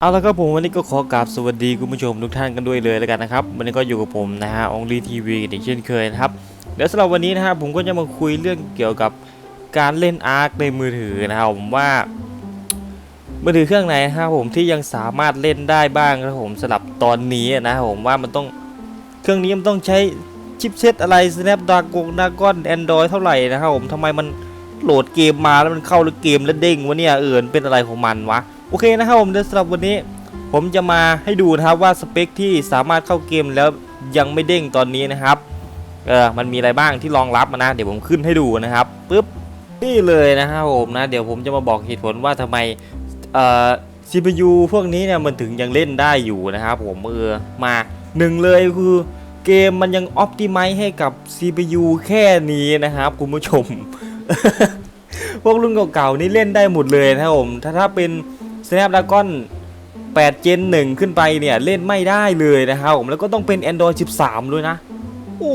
เอาละครับผมวันนี้ก็ขอกราบสวัสดีคุณผู้ชมทุกท่านกันด้วยเลยแล้วกันนะครับวันนี้ก็อยู่กับผมนะฮะองลีทีวีอีกเช่นเคยนะครับเดี๋ยวสำหรับวันนี้นะครับผมก็จะมาคุยเรื่องเกี่ยวกับการเล่นอาร์คในมือถือนะครับผมว่ามือถือเครื่องไหนนะครับผมที่ยังสามารถเล่นได้บ้างนะครับผมสำหรับตอนนี้นะครับผมว่ามันต้องเครื่องนี้มันต้องใช้ชิปเซตอะไร Snapdragon Dragon Android เท่าไหร่นะครับผมทำไมมันโหลดเกมมาแล้วมันเข้าเกมแล้วเด้งวะเนี่ยเออเป็นอะไรของมันวะ โอเคนะครับผมเดี๋ยวสำหรับวันนี้ ผมจะมาให้ดูนะครับว่าสเปคที่สามารถเข้าเกมแล้วยังไม่เด้งตอนนี้นะครับเออมันมีอะไรบ้างที่รองรับมานะ เดี๋ยวผมขึ้นให้ดูนะครับปึ๊บนี่เลยนะครับผมนะ เดี๋ยวผมจะมาบอกเหตุผลว่าทำไมเอ่อ CPU พวกนี้เนี่ยมันถึงยังเล่นได้อยู่นะครับผมเออมาหนึ่งเลยคือเกมมันยังอ p ติ m i z e ให้กับ CPU แค่นี้นะครับคุณผู้ชม พวกรุ่นเก่าๆนี่เล่นได้หมดเลยนะครับผมถ้าถ้าเป็น Snapdragon 8 Gen 1 ขึ้นไปเนี่ยเล่นไม่ได้เลยนะครับผมแล้วก็ต้องเป็น Android 13 ด้วยนะ โอ้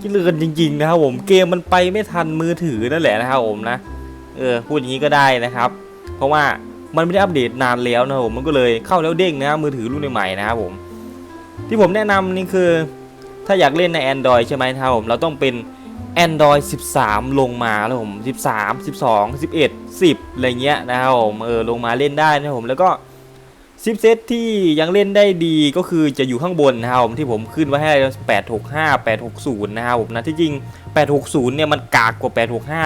กิเลนจริง ๆ นะครับผมเกมมันไปไม่ทันมือถือนั่นแหละนะครับผมนะเออพูดอย่างนี้ก็ได้นะครับ เพราะว่ามันไม่ได้อัปเดตนานแล้วนะครับผมมันก็เลยเข้าแล้วเด้งนะครับมือถือรุ่นใหม่นะครับผม ที่ผมแนะนำนี่คือ ถ้าอยากเล่นใน Android ใช่ไหมครับผมเราต้องเป็น Android 13 ลงมาแล้วผม 13 12 11 10 อะไรเงี้ยนะครับผมเออลงมาเล่นได้นะครับผมแล้วก็ซิปเซตที่ยังเล่นได้ดีก็คือจะอยู่ข้างบนนะครับผมที่ผมขึ้นไว้ให้ 865 860 นะครับผมนะที่จริง 860 เนี่ยมันกากกว่า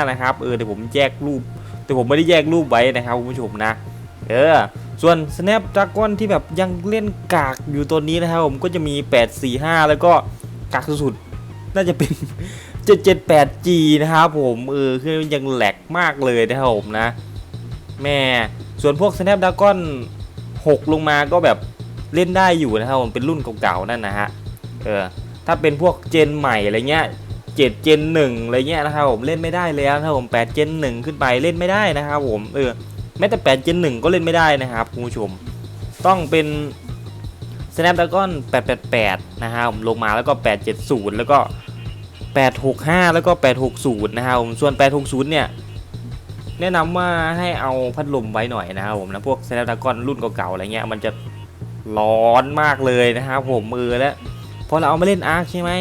865 นะครับเออเดี๋ยวผมแยกรูป แต่ผมไม่ได้แยกรูปไว้นะครับคุณผู้ชมนะ เออ ส่วน Snapdragon ที่แบบยังเล่นกากอยู่ตัวนี้นะครับผมก็จะมี 845 แล้วก็กากสุดๆน่าจะเป็น 778G นะครับผมเออคือยังแหลกมากเลยนะครับผมนะ แม่ส่วนพวก Snapdragon 6 ลงมาก็แบบเล่นได้อยู่นะครับผมเป็นรุ่นเก่าๆนั่นนะฮะเออถ้าเป็นพวกเจนใหม่อะไรเงี้ย7เจน1อะไรเงี้ยนะครับผมเล่นไม่ได้แล้วนะครับผม8เจน1ขึ้นไปเล่นไม่ได้นะครับผมเออแม้แต่8เจน1ก็เล่นไม่ได้นะครับคุณผู้ชม ต้องเป็น Snapdragon 888 นะครับผมลงมาแล้วก็ 870 แล้วก็ 865 แล้วก็ 860 นะครับผมส่วน 860 เนี่ย แนะนำว่าให้เอาพัดลมไว้หน่อยนะครับผมนะพวก Snapdragon รุ่นเก่าๆอะไรเงี้ยมันจะร้อนมากเลยนะครับผมมือแล้วพอเราเอามาเล่นอาร์คใช่ไหม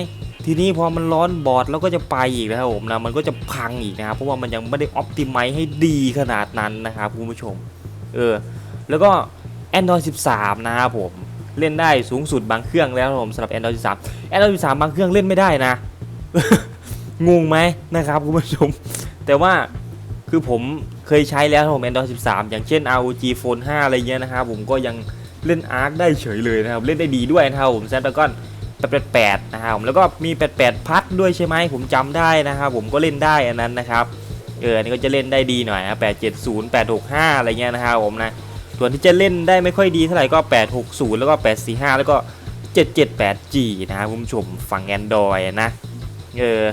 ทีนี้พอมันร้อนบอร์ดแล้วก็จะไปอีกนะครับผมนะมันก็จะพังอีกนะครับเพราะว่ามันยังไม่ได้อ p ติ m i z e ให้ดีขนาดนั้นนะครับคุณผู้ชมเออแล้วก็ Android 13 นะครับผมเล่นได้สูงสุดบางเครื่องแล้วครับผมสำหรับ Android 13 Android 13 บางเครื่องเล่นไม่ได้นะ งงไหมนะครับคุณผู้ชม แต่ว่าคือผมเคยใช้แล้วครับผม Android 13 อย่างเช่น ROG Phone 5 อะไรเงี้ยนะครับผมก็ยังเล่น Arc ได้เฉยเลยนะครับ เล่นได้ดีด้วยนะครับผม Snapdragon 888 นะครับผมแล้วก็มี 88 พัดด้วยใช่ไหมผมจำได้นะครับผมก็เล่นได้อันนั้นนะครับเอออันนี้ก็จะเล่นได้ดีหน่อยนะ870 865 อะไรเงี้ยนะครับผมนะส่วนที่จะเล่นได้ไม่ค่อยดีเท่าไหร่ก็ 860 แล้วก็ 845 แล้วก็ 778G นะครับคุณผู้ชมฝั่ง Android นะ เออ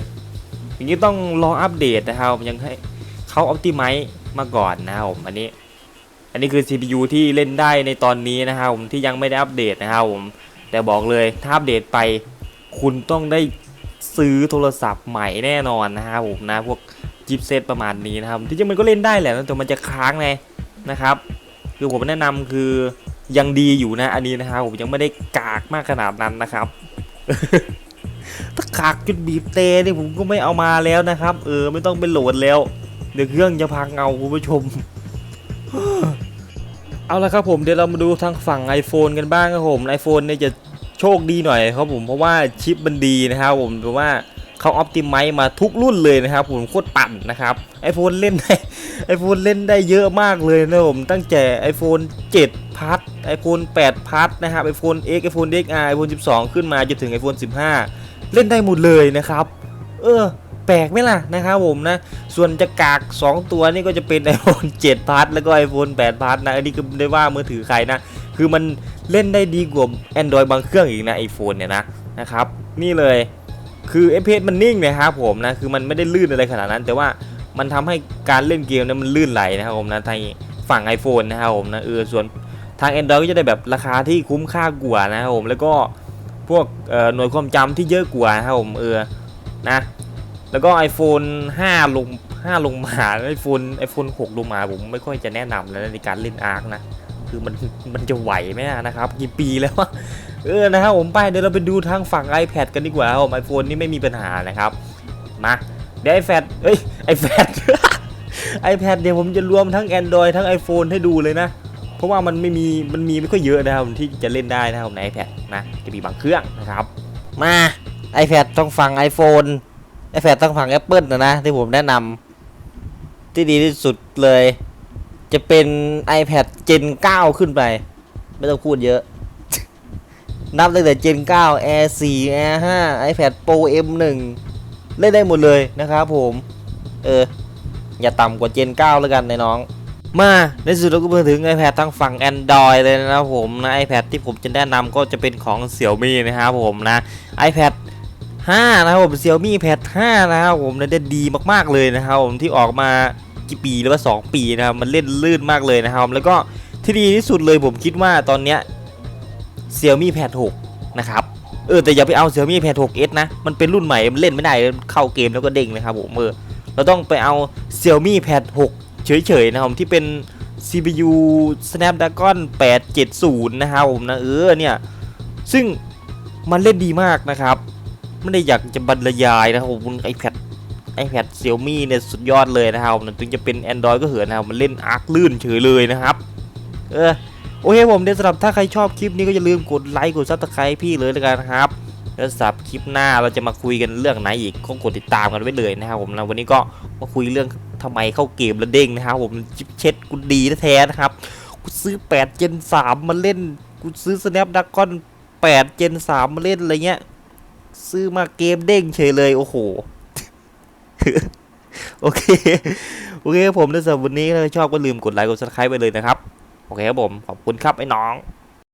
อย่างนี้ต้องรออัปเดตนะครับยังให้เขาออ t ติไม e มาก่อนนะครับผมอันนี้ อันนี้คือ CPU ที่เล่นได้ในตอนนี้นะครับผมที่ยังไม่ได้อัปเดตนะครับผมแต่บอกเลยถ้าอัปเดตไป คุณต้องได้ซื้อโทรศัพท์ใหม่แน่นอนนะครับผมนะพวกจิปเซตประมาณนี้นะครับที่จริงมันก็เล่นได้แหละแต่มันจะค้างไงนะครับ คือผมแนะนำคือยังดีอยู่นะอันนี้นะครับผมยังไม่ได้กากมากขนาดนั้นนะครับ ขากจุดบีบเตนี่ผมก็ไม่เอามาแล้วนะครับ เออไม่ต้องไปโหลดแล้ว เดี๋ยวเครื่องจะพังเอาคุณผู้ชม เอาละครับผมเดี๋ยวเรามาดูทางฝั่ง iPhone กันบ้างครับผม iPhone เนี่ยจะโชคดีหน่อยครับผมเพราะว่าชิปมันดีนะครับผมเพราะว่าเขาอ p ติไม e มาทุกรุ่นเลยนะครับผมโคตรปั่นนะครับ iPhone เล่นได้ iPhone เล่นได้เยอะมากเลยนะผมตั้งแต่ iPhone 7พัท iPhone 8พัทนะครับ iPhone X iPhone XR iPhone 12 ขึ้นมาจนถึง iPhone 15 เล่นได้หมดเลยนะครับ เออ แปลกไหมล่ะนะครับผมนะ ส่วนจะกาก 2 ตัวนี่ก็จะเป็น iPhone 7พัทแล้วก็ iPhone 8พัทนะอันนี้คือได้ว่ามือถือใครนะ คือมันเล่นได้ดีกว่า Android บางเครื่องอีกนะ iPhone เนี่ยนะนะครับ นี่เลยคือ FPS มันนิ่งนะครับผมนะคือมันไม่ได้ลื่นอะไรขนาดนั้น แต่ว่ามันทำให้การเล่นเกมนั้นมันลื่นไหลนะครับผมนะทางฝั่ง iPhone นะครับผมนะเออส่วนทาง Android ก็จะได้แบบราคาที่คุ้มค่ากว่านะครับผมแล้วก็ พวกหน่วยความจำที่เยอะกว่าครับผมเออนะแล้วก็ iPhone 5 ลง 5 ลงมา iPhone iPhone 6ลงมาผมไม่ค่อยจะแนะนำแล้วในการเล่น Arc นะ คือมันมันจะไหวไหมนะครับกี่ปีแล้วเออนะครับผมไปเดี๋ยวเราไปดูทางฝั่ง iPad กันดีกว่าครับผมไอโฟนนี่ไม่มีปัญหานะครับมาเดี๋ยวไอแฟดเอ้ยไอแฟด iPad เดี๋ยวผมจะรวมทั้ง Android ทั้ง iPhone ให้ดูเลยนะ เพราะว่ามันไม่มีมันมีไม่ค่อยเยอะนะครับที่จะเล่นได้นะครับใน iPad นะจะมีบางเครื่องนะครับ มา iPad ต้องฟัง iPhone iPad ต้องฟัง Apple นะนะที่ผมแนะนำที่ดีที่สุดเลย จะเป็น iPad Gen 9 ขึ้นไป ไม่ต้องพูดเยอะ นับตั้งแต่ Gen 9 Air 4 Air 5 iPad Pro M1 เล่นได้หมดเลยนะครับผม เออ อย่าต่ำกว่า Gen 9 แล้วกันในน้อง มาในสุดเราก็มาถึง iPad ทางฝั่ง Android เลยนะครับผมนะ iPad ที่ผมจะแนะนำก็จะเป็นของ Xiaomi นะครับผมนะ iPad 5 นะครับผม Xiaomi Pad 5นะครับผมนะได้ดีมากๆเลยนะครับผมที่ออกมากี่ปีหรือว่า 2 ปีนะครับมันเล่นลื่นมากเลยนะครับ แล้วก็ที่ดีที่สุดเลยผมคิดว่าตอนเนี้ย Xiaomi Pad 6นะครับเออแต่อย่าไปเอา Xiaomi Pad 6s นะ มันเป็นรุ่นใหม่มันเล่นไม่ได้เข้าเกมแล้วก็เด้งนะครับผมเออเราต้องไปเอา Xiaomi Pad 6 เฉยๆนะครับที่เป็น CPU Snapdragon 870 นะครับผมนะเออเนี่ย ซึ่งมันเล่นดีมากนะครับ ไม่ได้อยากจะบรรยายนะครับผมไอแพดไอแพดเซี่ยมี่เนี่ยสุดยอดเลยนะครับผมถึงจะเป็น Android ก็เหือะนะครับมันเล่นอาร์คลื่นเฉยเลยนะครับ เออโอเคผมเดี๋ยวสำหรับถ้าใครชอบคลิปนี้ก็อย่าลืมกดไลค์กดซับสไครต์พี่เลยแล้วกันนะครับแล้วสำหรับคลิปหน้าเราจะมาคุยกันเรื่องไหนอีกก็กดติดตามกันไว้เลยนะครับผมนะวันนี้ก็มาคุยเรื่อง ทำไมเข้าเกมแล้วเด้งนะครับผมชิปเช็ดกูดีแท้ๆนะครับ กูซื้อ8 Gen 3มาเล่น กูซื้อ Snapdragon 8 Gen 3มาเล่นอะไรเงี้ย ซื้อมาเกมเด้งเฉยเลยโอ้โหโอเค โอเคผมในสำหรับวันนี้ถ้าชอบก็ลืมกดไลค์กด subscribe ไปเลยนะครับ โอเคครับผม ขอบคุณครับไอ้น้อง